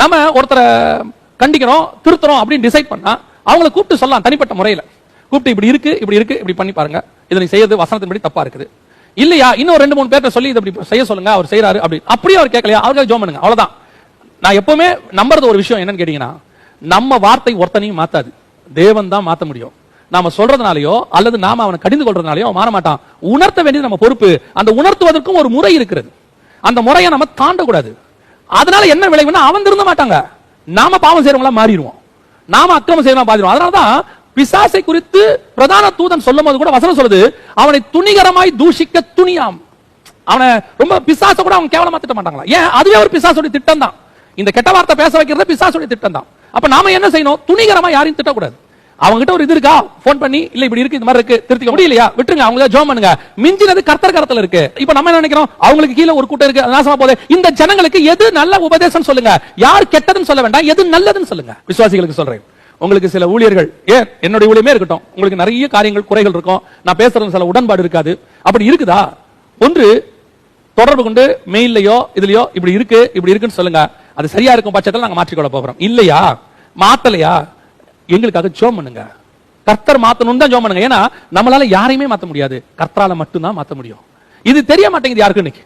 நம்ம ஒருத்தரை கண்டிக்கிறோம் திருத்துறோம் அப்படின்னு டிசைட் பண்ணா அவங்கள கூப்பிட்டு சொல்லலாம் தனிப்பட்ட முறையில. கூப்பிட்டு இப்படி இருக்கு இப்படி இருக்கு இப்படி பண்ணி பாருங்க. இதை நீ செய்யறது வசனத்தின்படி தப்பா இருக்குது. இல்லையா? இன்னும் ரெண்டு மூணு பேர்ட்ட சொல்லி இதை இப்படி செய்ய சொல்லுங்க அவர் செய்யறாரு அப்படி. அப்படியே அவர் கேட்கலையா? அவருக்காக ஜோம் பண்ணுங்க. அவ்வளவுதான். நான் எப்பவுமே நம்புறது ஒரு விஷயம் என்னன்னு கேட்டீங்கன்னா நம்ம வார்த்தை ஒருத்தனையும் மாத்தாது. தேவன் தான் மாத்த முடியும். நாம சொல்றதுனாலயோ அல்லது நாம அவனை கடிந்து கொள்றதுனாலயோ மாற மாட்டான் உணர்த்த வேண்டியது நம்ம பொறுப்பு. அந்த உணர்த்துவதற்கும் ஒரு முறை இருக்கிறது. அந்த முறையை நம்ம தாண்டக்கூடாது. அதனால என்ன விளைவுன்னா அவன் திருந்த மாட்டாங்க. நாம பாவம் செய்யறவங்களா மாறிடுவோம். நாம அக்கிரமம் செய்யறவங்களா பாதிரும் அதனாலதான் பிசாசை குறித்து பிரதான தூதன் சொல்லும் போது கூட வசனம் சொல்லுது அவனை துணிகரமாய் தூஷிக்க துணியாம். அவனை ரொம்ப பிசாச கூட அவங்க கேவலமா திட்ட மாட்டாங்களா? ஏன்? அதுவே ஒரு பிசாசுடைய திட்டம் தான் இந்த கெட்ட வார்த்தை பேச வைக்கிறது பிசாசுடைய திட்டம் தான் அப்ப நாம என்ன செய்யணும்? துணிகரமா யாரையும் திட்டக்கூடாது. அவங்க கிட்ட ஒரு இது இருக்கா? போன் பண்ணி இல்ல இப்படி இருக்கு இந்த மாதிரி இருக்கு திருத்திக்க முடியலையா? விட்டுருங்க அவங்க ஜோம் பண்ணுங்க. மிஞ்சினது கர்த்தர் கரத்துல இருக்கு. இப்ப நம்ம என்ன நினைக்கிறோம்? அவங்களுக்கு கீழே ஒரு கூட்டம் இருக்கு நாசமா போதே இந்த ஜனங்களுக்கு எது நல்ல உபதேசம் சொல்லுங்க. யார் கெட்டதுன்னு சொல்ல வேண்டாம் எது நல்லதுன்னு சொல்லுங்க. விசுவாசிகளுக்கு சொல்றேன். உங்களுக்கு சில ஊழியர்கள் ஏன்? என்னுடைய ஊழியமே இருக்கட்டும். உங்களுக்கு நிறைய காரியங்கள் குறைகள் இருக்கும். நான் பேசுறது சில உடன்பாடு இருக்காது. அப்படி இருக்குதா? ஒன்று தொடர்பு கொண்டு மெயிலையோ இதுலயோ இப்படி இருக்கு இப்படி இருக்குன்னு சொல்லுங்க. அது சரியா இருக்கும் பட்சத்தில் நாங்க மாற்றிக்கொள்ள போகிறோம் இல்லையா? மாத்தலையா? எங்களுக்காக ஜோம் பண்ணுங்க. கர்த்தர் மாத்தணும் தான் ஜோம் பண்ணுங்க. ஏன்னா நம்மளால யாரையுமே மாத்த முடியாது. கர்த்தரால மட்டும்தான் மாத்த முடியும். இது தெரிய மாட்டேங்குது யாருக்கு இன்னைக்கு?